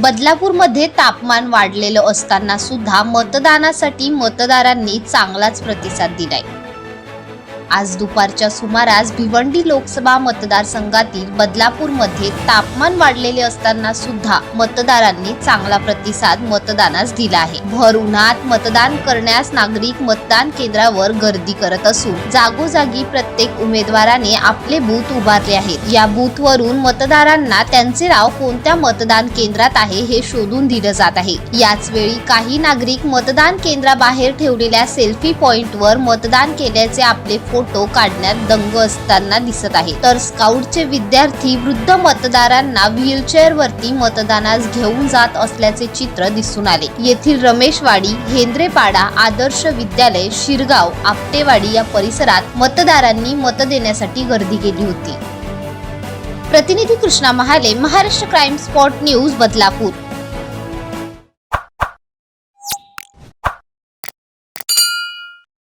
बदलापूरमध्ये तापमान वाढलेलं असताना सुद्धा मतदानासाठी मतदारांनी चांगलाच प्रतिसाद दिलाय. आज दुपारच्या सुमारास भिवंडी लोकसभा मतदारसंघातील बदलापूरमध्ये तापमान वाढलेले असताना सुद्धा मतदारांनी चांगला प्रतिसाद मतदानास दिला आहे. भर उन्हात मतदान करण्यास नागरिक मतदान केंद्रावर गर्दी करत असून जागोजागी प्रत्येक उमेदवाराने आपले बूथ उभारले आहेत. या बूथवरून मतदारांना त्यांचे नाव कोणत्या मतदान केंद्रात आहे हे शोधून दिलं जात आहे. याच वेळी काही नागरिक मतदान केंद्राबाहेर ठेवलेल्या सेल्फी पॉइंटवर मतदान केल्याचे आपले फोटो काढण्यात दंग असताना दिसत आहे. तर स्काउटचे विद्यार्थी वृद्ध मतदारांना व्हीलचेअर वरती मतदानास घेऊन जात असल्याचे चित्र दिसून आले. येथील रमेशवाडी हेंद्रेपाडा आदर्श विद्यालय शिरगाव आपटेवाडी या परिसरात मतदारांनी मत देण्यासाठी गर्दी केली होती. प्रतिनिधी Krishna Mahale Maharashtra crime spot news Badlapur.